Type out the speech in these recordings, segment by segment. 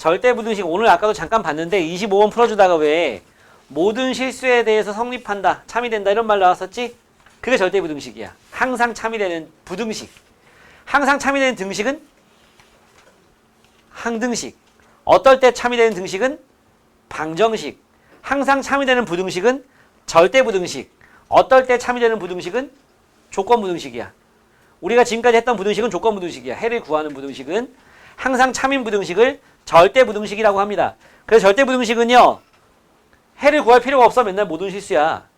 절대 부등식 오늘 아까도 잠깐 봤는데 25번 풀어주다가 왜 모든 실수에 대해서 성립한다, 참이 된다 이런 말 나왔었지? 그게 절대 부등식이야. 항상 참이 되는 부등식. 항상 참이 되는 등식은 항등식. 어떨 때 참이 되는 등식은 방정식. 항상 참이 되는 부등식은 절대 부등식. 어떨 때 참이 되는 부등식은 조건 부등식이야. 우리가 지금까지 했던 부등식은 조건 부등식이야. 해를 구하는 부등식은 항상 참인 부등식을 절대 부등식이라고 합니다. 그래서 절대 부등식은요. 해를 구할 필요가 없어 맨날 모든 실수야.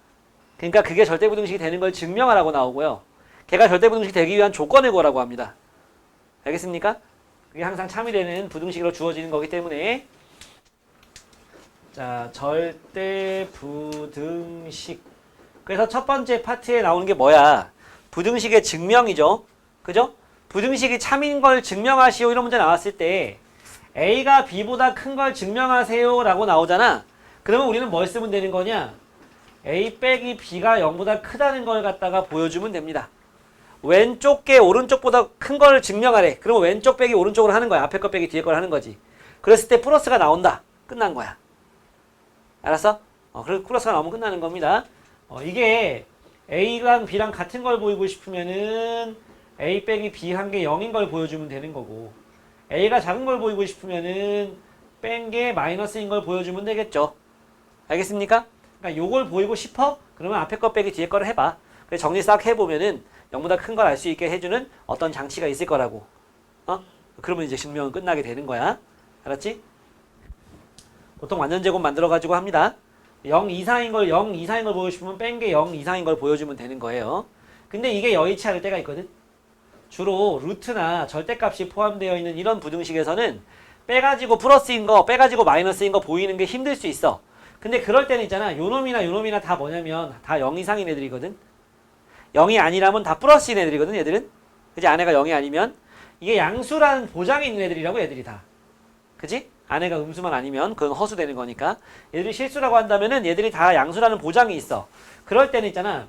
그러니까 그게 절대 부등식이 되는 걸 증명하라고 나오고요. 걔가 절대 부등식이 되기 위한 조건을 구하라고 합니다. 알겠습니까? 그게 항상 참이 되는 부등식으로 주어지는 거기 때문에 자 절대 부등식 그래서 첫 번째 파트에 나오는 게 뭐야? 부등식의 증명이죠. 그죠? 부등식이 참인 걸 증명하시오 이런 문제 나왔을 때 A가 B보다 큰 걸 증명하세요 라고 나오잖아. 그러면 우리는 뭘 쓰면 되는 거냐? A 빼기 B가 0보다 크다는 걸 갖다가 보여주면 됩니다. 왼쪽 게 오른쪽보다 큰 걸 증명하래. 그러면 왼쪽 빼기 오른쪽으로 하는 거야. 앞에 거 빼기 뒤에 걸 하는 거지. 그랬을 때 플러스가 나온다. 끝난 거야. 알았어? 어, 그리고 플러스가 나오면 끝나는 겁니다. 어, 이게 A랑 B랑 같은 걸 보이고 싶으면은 A 빼기 B 한 게 0인 걸 보여주면 되는 거고 A가 작은 걸 보이고 싶으면은 뺀 게 마이너스인 걸 보여주면 되겠죠. 알겠습니까? 그러니까 요걸 보이고 싶어? 그러면 앞에 거 빼기 뒤에 거를 해봐. 그래서 정리 싹 해보면은 0보다 큰 걸 알 수 있게 해주는 어떤 장치가 있을 거라고. 어? 그러면 이제 증명은 끝나게 되는 거야. 알았지? 보통 완전 제곱 만들어가지고 합니다. 0 이상인 걸 0 이상인 걸 싶으면 뺀 게 0 이상인 걸 보여주면 되는 거예요. 근데 이게 여의치 않을 때가 있거든. 주로 루트나 절대값이 포함되어 있는 이런 부등식에서는 빼가지고 플러스인 거, 빼가지고 마이너스인 거 보이는 게 힘들 수 있어. 근데 그럴 때는 있잖아. 요놈이나 요놈이나 다 뭐냐면 다 0 이상인 애들이거든. 0이 아니라면 다 플러스인 애들이거든, 얘들은. 그지? 아내가 0이 아니면. 이게 양수라는 보장이 있는 애들이라고, 애들이 다. 그지? 아내가 음수만 아니면 그건 허수되는 거니까. 얘들이 실수라고 한다면은 얘들이 다 양수라는 보장이 있어. 그럴 때는 있잖아.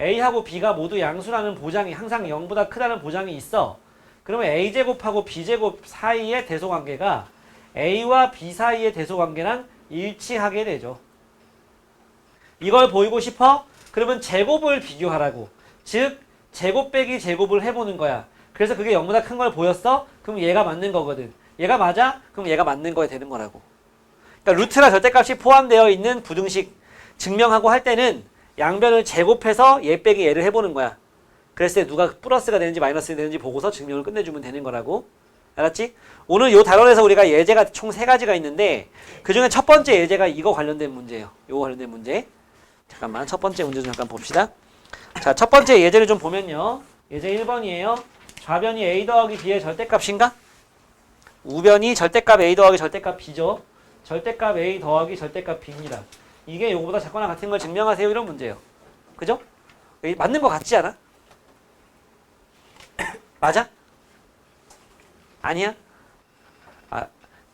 A하고 B가 모두 양수라는 보장이 항상 0보다 크다는 보장이 있어. 그러면 A제곱하고 B제곱 사이의 대소관계가 A와 B 사이의 대소관계랑 일치하게 되죠. 이걸 보이고 싶어? 그러면 제곱을 비교하라고. 즉 제곱 빼기 제곱을 해보는 거야. 그래서 그게 0보다 큰 걸 보였어? 그럼 얘가 맞는 거거든. 얘가 맞아? 그럼 얘가 맞는 거에 되는 거라고. 그러니까 루트나 절대값이 포함되어 있는 부등식 증명하고 할 때는 양변을 제곱해서 얘 빼기 얘를 해보는 거야. 그랬을 때 누가 플러스가 되는지 마이너스가 되는지 보고서 증명을 끝내주면 되는 거라고. 알았지? 오늘 요 단원에서 우리가 예제가 총 세 가지가 있는데 그 중에 첫 번째 예제가 이거 관련된 문제예요. 요거 관련된 문제. 잠깐만 첫 번째 문제 좀 잠깐 봅시다. 자, 첫 번째 예제를 좀 보면요. 예제 1번이에요. 좌변이 a 더하기 b의 절대값인가? 우변이 절대값 a 더하기 절대값 b죠. 절대값 a 더하기 절대값 b입니다. 이게 요거보다 작거나 같은 걸 증명하세요 이런 문제예요. 그죠? 이 맞는 거 같지 않아? 맞아? 아니야? 아,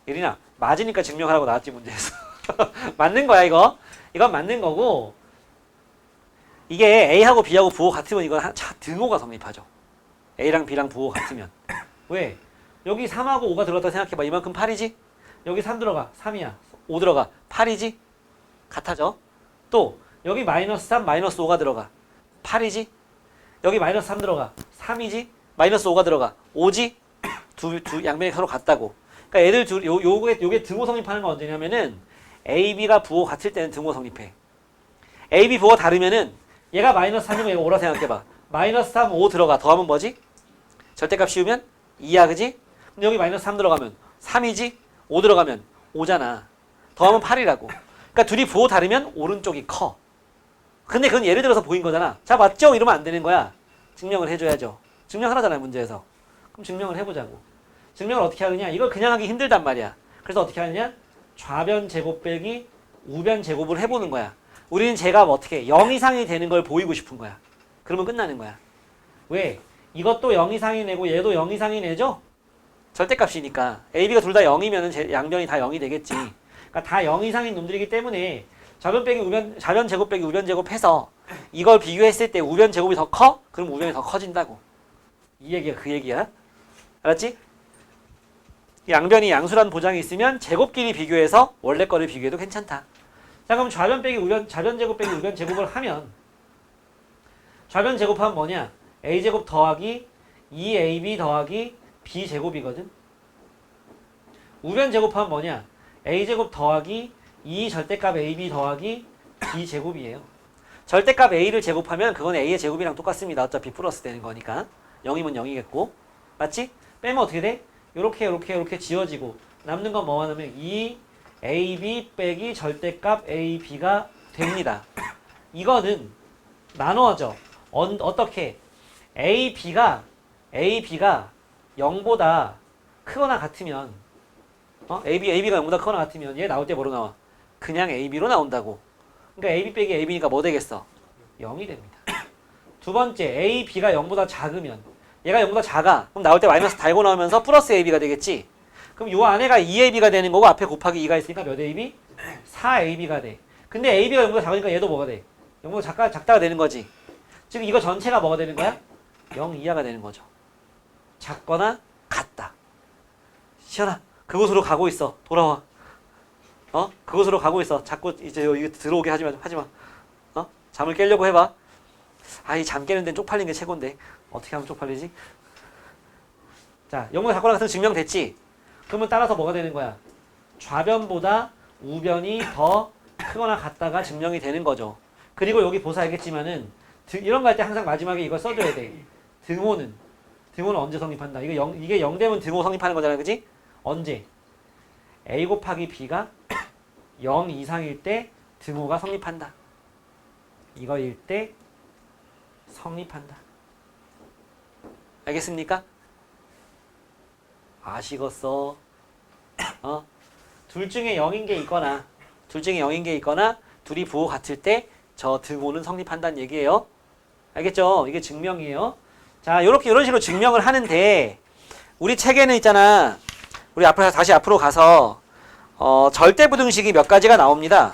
예린아 맞으니까 증명하라고 나왔지 문제에서. 맞는 거야 이거. 이건 맞는 거고 이게 A하고 B하고 부호 같으면 이건 한- 차 등호가 성립하죠. A랑 B랑 부호 같으면. 왜? 여기 3하고 5가 들어갔다 생각해봐. 이만큼 8이지? 여기 3 들어가. 3이야. 5 들어가. 8이지? 같아져. 또 여기 마이너스 3, 마이너스 5가 들어가. 8이지? 여기 마이너스 3 들어가. 3이지? 마이너스 5가 들어가. 5지? 두, 두 양면이 서로 같다고. 그러니까 얘들 둘, 요, 요게, 요게 등호 성립하는 건 언제냐면은 A, B가 부호 같을 때는 등호 성립해. A, B 부호가 다르면은 얘가 마이너스 3이면 얘가 5라 생각해봐. 마이너스 3, 5 들어가. 더하면 뭐지? 절대값 씌우면 2야, 그지? 근데 여기 마이너스 3 들어가면 3이지? 5 들어가면 5잖아. 더하면 8이라고. 그러니까 둘이 부호 다르면 오른쪽이 커. 근데 그건 예를 들어서 보인 거잖아. 자, 맞죠? 이러면 안 되는 거야. 증명을 해줘야죠. 증명하라잖아요, 문제에서. 그럼 증명을 해보자고. 증명을 어떻게 하느냐? 이걸 그냥 하기 힘들단 말이야. 그래서 어떻게 하느냐? 좌변 제곱 빼기 우변 제곱을 해보는 거야. 우리는 제가 뭐 어떻게 0 이상이 되는 걸 보이고 싶은 거야. 그러면 끝나는 거야. 왜? 이것도 0 이상이 내고 얘도 0 이상이 내죠? 절대값이니까. A, B가 둘 다 0이면 양변이 다 0이 되겠지. 그러니까 다 0 이상인 놈들이기 때문에 좌변 빼기 우변, 좌변 제곱 빼기 우변 제곱 해서 이걸 비교했을 때 우변 제곱이 더 커? 그럼 우변이 더 커진다고. 이 얘기가 그 얘기야. 알았지? 양변이 양수라는 보장이 있으면 제곱끼리 비교해서 원래 거를 비교해도 괜찮다. 자 그럼 좌변 빼기 우변 좌변 제곱 빼기 우변 제곱을 하면 좌변 제곱하면 뭐냐? a 제곱 더하기 2ab 더하기 b 제곱이거든. 우변 제곱하면 뭐냐? A 제곱 더하기 2 절대값 ab 더하기 b 제곱이에요. 절대값 a를 제곱하면 그건 a의 제곱이랑 똑같습니다. 어차피 플러스 되는 거니까 0이면 0이겠고 맞지? 빼면 어떻게 돼? 요렇게 요렇게 요렇게 지워지고 남는 건 뭐만 하면 2 ab 빼기 절대값 ab가 됩니다. 이거는 나누어져. 언, 어떻게? a, b가 a, b가 0보다 크거나 같으면 어? a, b, a, b가 0보다 크거나 같으면 얘 나올 때 뭐로 나와? 그냥 a, b로 나온다고. 그러니까 a, b 빼기 a, b니까 뭐 되겠어? 0이 됩니다. 두 번째 a, b가 0보다 작으면 얘가 0보다 작아. 그럼 나올 때 마이너스 달고 나오면서 플러스 a, b가 되겠지? 그럼 요 안에가 2ab가 되는 거고 앞에 곱하기 2가 있으니까 몇 ab? 4ab가 돼. 근데 ab가 0보다 작으니까 얘도 뭐가 돼? 0보다 작가, 작다가 되는 거지. 지금 이거 전체가 뭐가 되는 거야? 0 이하가 되는 거죠. 작거나 같다. 시연아, 그곳으로 가고 있어. 돌아와. 어? 그곳으로 가고 있어. 자꾸 이제 여기 들어오게 하지 마. 하지 마. 어? 잠을 깨려고 해봐. 아 이 잠 깨는 데는 쪽팔린 게 최고인데 어떻게 하면 쪽팔리지? 자, 0보다 작거나 같은 거 증명됐지? 그러면 따라서 뭐가 되는 거야? 좌변보다 우변이 더 크거나 같다가 증명이 되는 거죠. 그리고 여기 보사 알겠지만은 드- 이런 거 할 때 항상 마지막에 이걸 써줘야 돼. 등호는 등호는 언제 성립한다? 이거 0, 이게 0 되면 등호 성립하는 거잖아, 그지? 언제? a 곱하기 b가 0 이상일 때 등호가 성립한다. 이거일 때 성립한다. 알겠습니까? 아시겠어? 어? 둘 중에 0인 게 있거나 둘 중에 0인 게 있거나 둘이 부호 같을 때 저 등호는 성립한다는 얘기예요. 알겠죠? 이게 증명이에요. 자, 요렇게 이런 식으로 증명을 하는데 우리 책에는 있잖아. 우리 앞으로 다시 앞으로 가서 어, 절대 부등식이 몇 가지가 나옵니다.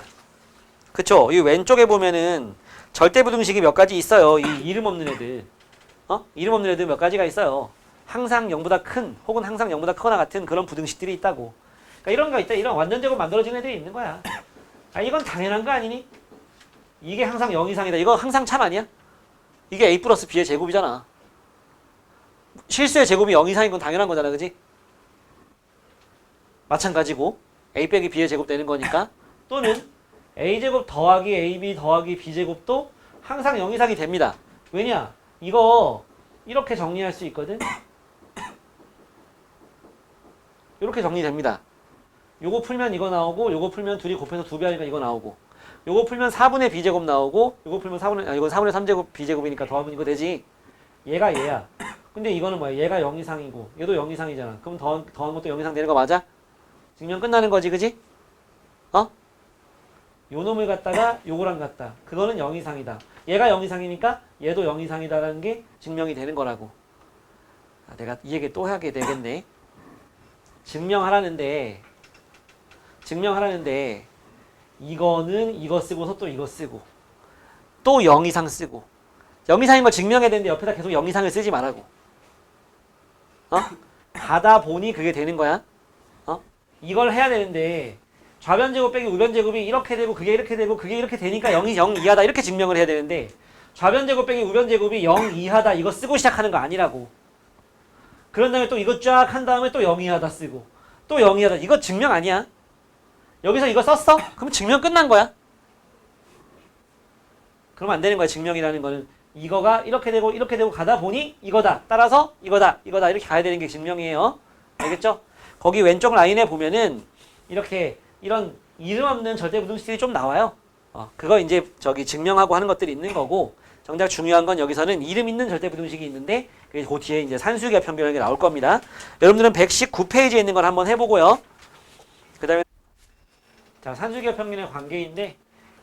그쵸? 이 왼쪽에 보면은 절대 부등식이 몇 가지 있어요. 이 이름 없는 애들. 어? 이름 없는 애들 몇 가지가 있어요. 항상 0보다 큰 혹은 항상 0보다 크거나 같은 그런 부등식들이 있다고. 그러니까 이런 거 있다. 이런 완전 제곱 만들어진 애들이 있는 거야. 아, 이건 당연한 거 아니니? 이게 항상 0 이상이다. 이거 항상 참 아니야? 이게 a 플러스 b의 제곱이잖아. 실수의 제곱이 0 이상인 건 당연한 거잖아. 그지? 마찬가지고 a 빼기 b의 제곱 되는 거니까 또는 a제곱 더하기 ab 더하기 b제곱도 항상 0 이상이 됩니다. 왜냐? 이거 이렇게 정리할 수 있거든. 이렇게 정리됩니다. 요거 풀면 이거 나오고 요거 풀면 둘이 곱해서 두 배 하니까 이거 나오고 요거 풀면 4분의 b제곱 나오고 요거 풀면 4분의 아 이거 4분의 3제곱 b제곱이니까 더하면 이거 되지. 얘가 얘야. 근데 이거는 뭐야? 얘가 0 이상이고 얘도 0 이상이잖아. 그럼 더 더한 것도 0 이상 되는 거 맞아? 증명 끝나는 거지, 그지? 어? 요 놈을 갖다가 요거랑 갖다. 그거는 0 이상이다. 얘가 0 이상이니까 얘도 0 이상이다라는 게 증명이 되는 거라고. 아, 내가 이 얘기 또 하게 되겠네. 증명하라는데 증명하라는데 이거는 이거 쓰고서 또 이거 쓰고 또 0 이상 쓰고 0 이상인 걸 증명해야 되는데 옆에다 계속 0 이상을 쓰지 말라고. 어? 가다 보니 그게 되는 거야. 어? 이걸 해야 되는데 좌변 제곱 빼기 우변 제곱이 이렇게 되고 그게 이렇게 되고 그게 이렇게 되니까 0이 0 이하다 이렇게 증명을 해야 되는데 좌변 제곱 빼기 우변 제곱이 0 이하다 이거 쓰고 시작하는 거 아니라고. 그런 다음에 또 이거 쫙 한 다음에 또 0 이하다 쓰고 또 0 이하다 이거 증명 아니야. 여기서 이거 썼어? 그럼 증명 끝난 거야. 그러면 안 되는 거야 증명이라는 거는 이거가 이렇게 되고 이렇게 되고 가다 보니 이거다. 따라서 이거다. 이거다. 이렇게 가야 되는 게 증명이에요. 알겠죠? 거기 왼쪽 라인에 보면은 이렇게 이런 이름 없는 절대 부등식들이 좀 나와요. 어, 그거 이제 저기 증명하고 하는 것들이 있는 거고 정작 중요한 건 여기서는 이름 있는 절대 부등식이 있는데 그 뒤에 이제 산수기하 평균이라는 게 나올 겁니다. 여러분들은 119페이지에 있는 걸 한번 해보고요. 그 다음에 자 산수기하 평균의 관계인데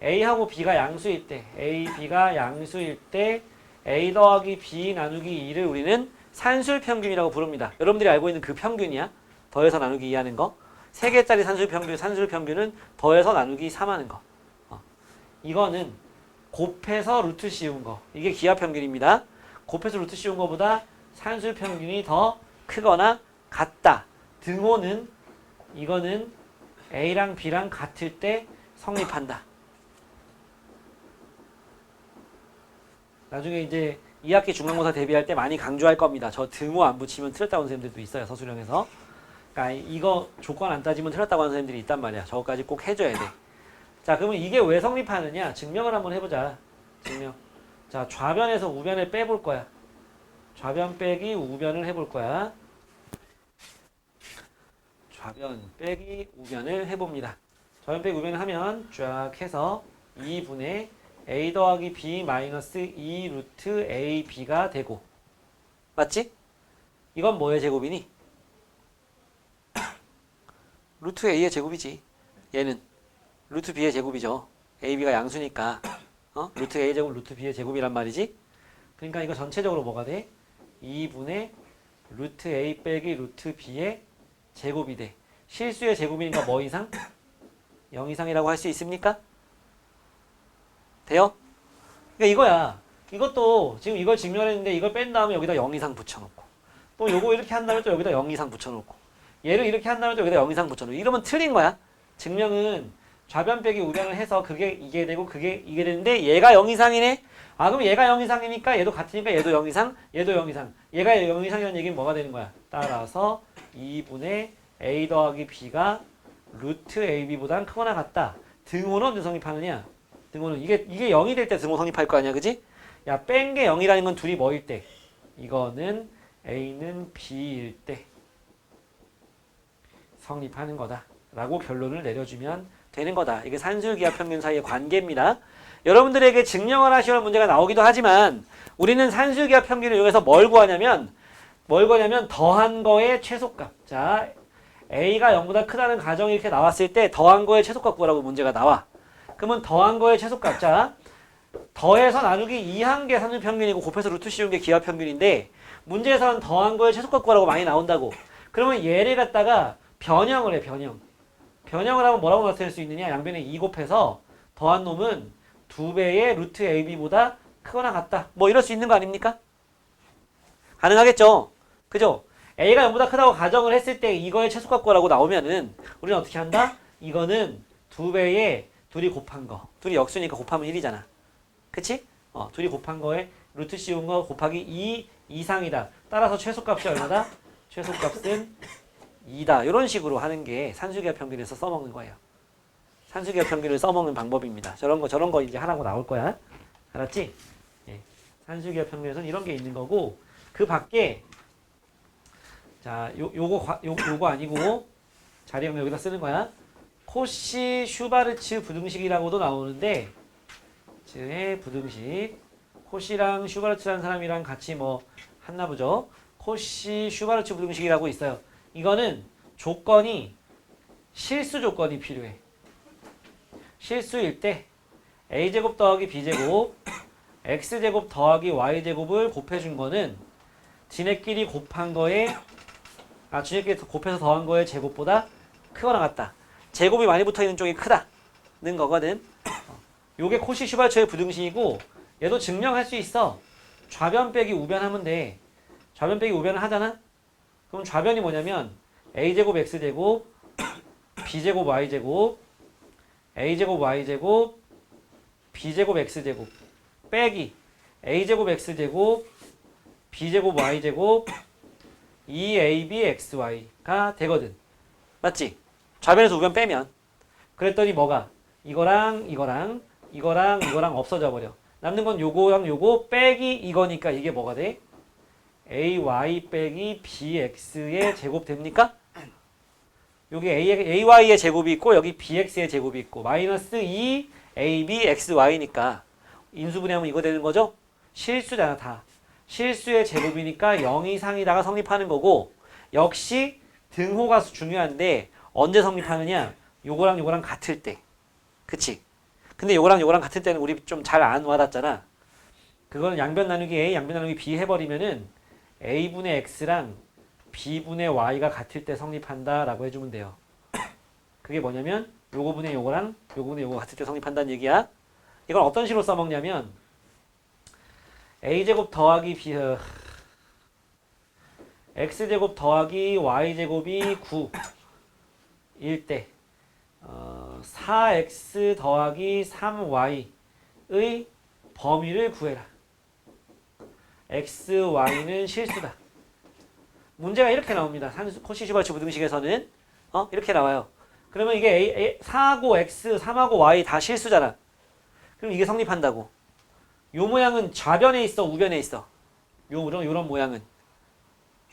A하고 B가 양수일 때 A, B가 양수일 때 A 더하기 B 나누기 2를 우리는 산술 평균이라고 부릅니다. 여러분들이 알고 있는 그 평균이야. 더해서 나누기 2 하는 거. 세 개짜리 산술 평균, 산술 평균은 더해서 나누기 3 하는 거. 어. 이거는 곱해서 루트 씌운 거. 이게 기하 평균입니다. 곱해서 루트 씌운 거보다 산술 평균이 더 크거나 같다. 등호는 이거는 A랑 B랑 같을 때 성립한다. 나중에 이제 2학기 중간고사 대비할 때 많이 강조할 겁니다. 저 등호 안 붙이면 틀렸다고 하는 선생님들도 있어요. 서술형에서. 그러니까 이거 조건 안 따지면 틀렸다고 하는 선생님들이 있단 말이야. 저거까지 꼭 해줘야 돼. 자, 그러면 이게 왜 성립하느냐? 증명을 한번 해보자. 증명. 자, 좌변에서 우변을 빼볼 거야. 좌변 빼기 우변을 해볼 거야. 좌변 빼기 우변을 해봅니다. 좌변 빼기 우변을 하면 쫙 해서 2분의 a 더하기 b 마이너스 2 루트 a b가 되고 맞지? 이건 뭐의 제곱이니? 루트 a의 제곱이지. 얘는 루트 b의 제곱이죠. a, b가 양수니까 어? 루트 a 제곱 루트 b의 제곱이란 말이지. 그러니까 이거 전체적으로 뭐가 돼? 2분의 루트 a 빼기 루트 b의 제곱이 돼. 실수의 제곱이니까 뭐 이상? 0 이상이라고 할 수 있습니까? 돼요? 그러니까 이거야. 이것도 지금 이걸 증명했는데 이걸 뺀 다음에 여기다 0 이상 붙여놓고 또 요거 이렇게 한 다음에 또 여기다 0 이상 붙여놓고 얘를 이렇게 한 다음에 또 여기다 0 이상 붙여놓고 이러면 틀린 거야. 증명은 좌변 빼기 우변을 해서 그게 이게 되고 그게 이게 되는데 얘가 0 이상이네. 아 그럼 얘가 0 이상이니까 얘도 같으니까 얘도 0 이상, 얘도 0 이상. 얘가 0 이상이라는 얘기는 뭐가 되는 거야? 따라서 2분의 a 더하기 b가 루트 ab보다는 크거나 같다. 등호는 언제 성립하느냐? 등호는 이게 이게 0이 될 때 등호 성립할 거 아니야, 그지? 야, 뺀 게 0이라는 건 둘이 뭐일 때? 이거는 a는 b일 때 성립하는 거다라고 결론을 내려주면 되는 거다. 이게 산술기하 평균 사이의 관계입니다. 여러분들에게 증명을 하시는 문제가 나오기도 하지만 우리는 산술기하 평균을 이용해서 뭘 구하냐면 뭘 구하냐면 더한 거의 최소값. 자, a가 0보다 크다는 가정이 이렇게 나왔을 때 더한 거의 최소값 구하라고 문제가 나와. 그러면 더한 거의 최소값. 자, 더해서 나누기 2한 게 산술 평균이고 곱해서 루트 씌운 게 기하 평균인데 문제에서는 더한 거의 최소값 구하라고 많이 나온다고. 그러면 얘를 갖다가 변형을 해, 변형. 변형을 하면 뭐라고 나타낼 수 있느냐? 양변에 2 곱해서 더한 놈은 두 배의 루트 ab보다 크거나 같다. 뭐 이럴 수 있는 거 아닙니까? 가능하겠죠? 그죠? a가 0보다 크다고 가정을 했을 때 이거의 최소값 구하라고 나오면은 우리는 어떻게 한다? 이거는 두 배의 둘이 곱한 거. 둘이 역수니까 곱하면 1이잖아. 그치? 어, 둘이 곱한 거에 루트 씌운 거 곱하기 2 이상이다. 따라서 최소값이 얼마다? 최소값은 2다. 이런 식으로 하는 게 산수기하 평균에서 써먹는 거예요. 산수기하 평균을 써먹는 방법입니다. 저런 거 저런 거 이제 하라고 나올 거야. 알았지? 예. 산수기하 평균에서는 이런 게 있는 거고 그 밖에 자, 요 요거 과- 요 요거 아니고 자리형 여기다 쓰는 거야. 코시 슈바르츠 부등식이라고도 나오는데 의 부등식 코시랑 슈바르츠라는 사람이랑 같이 뭐 했나 보죠. 코시 슈바르츠 부등식이라고 있어요. 이거는 조건이 실수 조건이 필요해. 실수일 때 a제곱 더하기 b제곱 x제곱 더하기 y제곱을 곱해준 거는 지네끼리 곱한 거에 아 지네끼리 곱해서 더한 거의 제곱보다 크거나 같다. 제곱이 많이 붙어있는 쪽이 크다는 거거든. 어. 요게 코시 슈발처의 부등식이고 얘도 증명할 수 있어. 좌변 빼기 우변 하면 돼. 좌변 빼기 우변을 하잖아? 그럼 좌변이 뭐냐면 a제곱 x제곱 b제곱 y제곱 a제곱 y제곱 b제곱 x제곱 빼기 a제곱 x제곱 b제곱 y제곱 2abxy가 되거든. 맞지? 좌변에서 우변 빼면 그랬더니 뭐가 이거랑 이거랑 이거랑 이거랑 없어져 버려. 남는 건 요거랑 요거 빼기 이거니까 이게 뭐가 돼? Ay 빼기 bx의 제곱 됩니까? 여기 a, ay의 제곱이 있고 여기 bx의 제곱이 있고 마이너스 2 ab xy니까 인수분해하면 이거 되는 거죠? 실수잖아 다. 실수의 제곱이니까 0 이상이다가 성립하는 거고 역시 등호가 중요한데 언제 성립하느냐? 요거랑 요거랑 같을 때. 그치? 근데 요거랑 요거랑 같을 때는 우리 좀 잘 안 와닿잖아. 그거는 양변 나누기 a, 양변 나누기 b 해버리면은 a분의 x랑 b분의 y가 같을 때 성립한다라고 해주면 돼요. 그게 뭐냐면 요거분의 요거랑 요거분의 요거 같을 때 성립한다는 얘기야. 이걸 어떤 식으로 써먹냐면 a제곱 더하기 b 어, x제곱 더하기 y제곱이 9 일 때 어, 4x 더하기 3y의 범위를 구해라. X, y는 실수다. 문제가 이렇게 나옵니다. 산수 코시슈바츠 부등식에서는 어? 이렇게 나와요. 그러면 이게 A, A, 4하고 x, 3하고 y 다 실수잖아. 그럼 이게 성립한다고. 요 모양은 좌변에 있어, 우변에 있어. 요 요런 요런 모양은.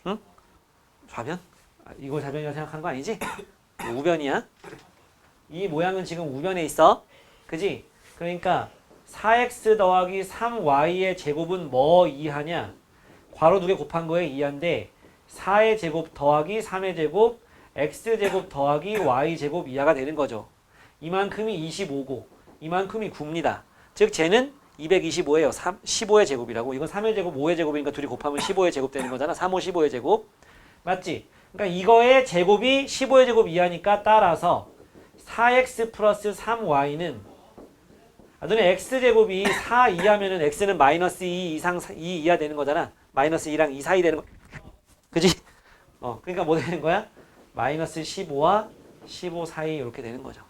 응? 좌변? 아, 이걸 좌변이라고 생각한 거 아니지? 우변이야. 이 모양은 지금 우변에 있어. 그지? 그러니까 4x 더하기 3y의 제곱은 뭐 이하냐? 괄호 두 개 곱한 거에 이하인데 4의 제곱 더하기 3의 제곱 x제곱 더하기 y제곱 이하가 되는 거죠. 이만큼이 25고 이만큼이 9입니다. 즉 쟤는 225예요. 3, 15의 제곱이라고. 이건 3의 제곱, 5의 제곱이니까 둘이 곱하면 15의 제곱 되는 거잖아. 3, 5, 15의 제곱. 맞지? 그러니까 이거의 제곱이 15의 제곱 이하니까 따라서 4x 플러스 3y는 아, 너네 x제곱이 4 이하면은 x는 마이너스 2 이상 2 이하 되는 거잖아. 마이너스 2랑 2 사이 되는 거. 그지? 어, 그러니까 뭐 되는 거야? 마이너스 15와 15 사이 이렇게 되는 거죠.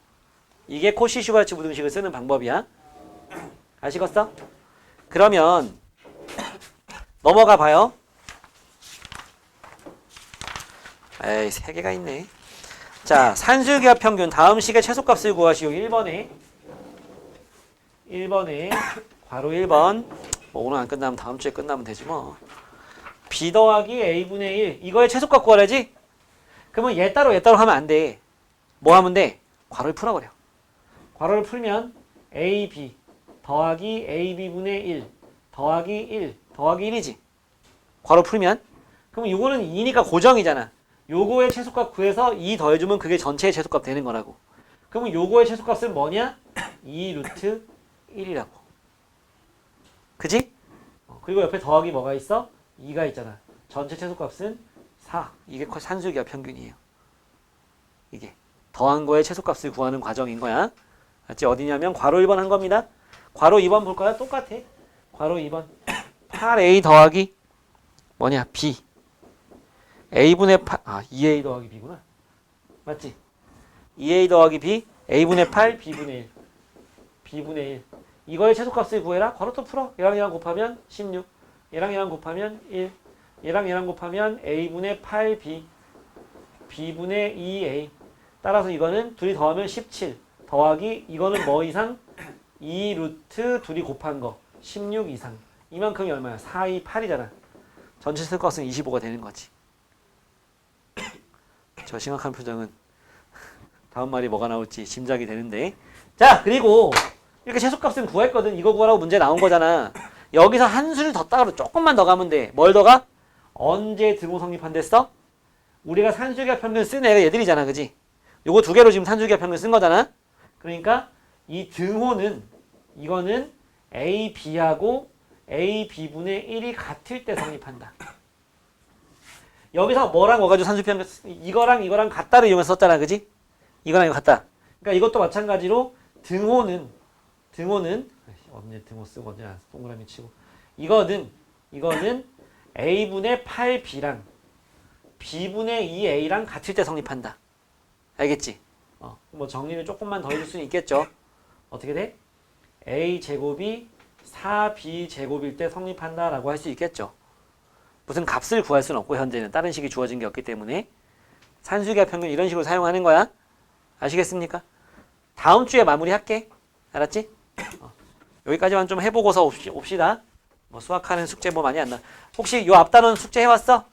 이게 코시 슈바츠 부등식을 쓰는 방법이야. 아시겠어? 그러면 넘어가 봐요. 에이, 세 개가 있네. 자, 산술기압 평균 다음 식의 최소값을 구하시오. 1번에 1번에 괄호 1번 뭐 오늘 안 끝나면 다음 주에 끝나면 되지 뭐. b 더하기 a분의 1 이거의 최소값 구하라지? 그러면 얘 따로 얘 따로 하면 안 돼. 뭐 하면 돼? 괄호를 풀어버려. 괄호를 풀면 ab 더하기 ab분의 1 더하기 1 더하기 1이지. 괄호 풀면 그럼 요거는 2니까 고정이잖아. 요거의 최소값 구해서 2 더해주면 그게 전체의 최소값 되는 거라고. 그러면 요거의 최소값은 뭐냐? 2 루트 1이라고. 그지? 어, 그리고 옆에 더하기 뭐가 있어? 2가 있잖아. 전체 최소값은 4. 이게 거- 산술기압 평균이에요. 이게 더한 거의 최소값을 구하는 과정인 거야. 맞지? 어디냐면 괄호 1번 한 겁니다. 괄호 2번 볼 거야? 똑같아. 괄호 2번. 8a 더하기 뭐냐? b. a분의 8, 아 2a 더하기 b구나. 맞지? 2a 더하기 b, a분의 8, b분의 1. b분의 1. 이거의 최소값을 구해라. 괄호 또 풀어. 얘랑 얘랑 곱하면 16. 얘랑 얘랑 곱하면 1. 얘랑 얘랑 곱하면 a분의 8b. b분의 2a. 따라서 이거는 둘이 더하면 17. 더하기 이거는 뭐 이상? 2 루트 둘이 곱한 거. 16 이상. 이만큼이 얼마야? 4, 2, 8이잖아. 전체 최소값은 25가 되는 거지. 저 심각한 표정은 다음 말이 뭐가 나올지 짐작이 되는데. 자, 그리고 이렇게 최소값은 구했거든. 이거 구하라고 문제 나온 거잖아. 여기서 한 수를 더 따로 조금만 더 가면 돼. 뭘 더 가? 언제 등호 성립한댔어? 우리가 산술기압 평균 쓴 애가 얘들이잖아. 그지? 요거 두 개로 지금 산술기압 평균 쓴 거잖아. 그러니까 이 등호는 이거는 A, B하고 A, B분의 1이 같을 때 성립한다. 여기서 뭐랑 뭐가 지 산술평균 이거랑 이거랑 같다를 이용해서 썼잖아. 그지? 이거랑 이거 같다. 그러니까 이것도 마찬가지로 등호는 등호는 언제 등호 쓰고 언제 동그라미 치고 이거는 이거는 a분의 8b랑 b분의 2a랑 같을 때 성립한다. 알겠지? 어, 뭐 정리를 조금만 더 해줄 수는 있겠죠. 어떻게 돼? a 제곱이 4b 제곱일 때 성립한다라고 할 수 있겠죠. 무슨 값을 구할 수는 없고 현재는 다른 식이 주어진 게 없기 때문에 산수기압 평균 이런 식으로 사용하는 거야. 아시겠습니까? 다음 주에 마무리할게. 알았지? 어, 여기까지만 좀 해보고서 옵시, 옵시다. 뭐 수학하는 숙제 뭐 많이 안 나. 혹시 요 앞단원 숙제 해왔어?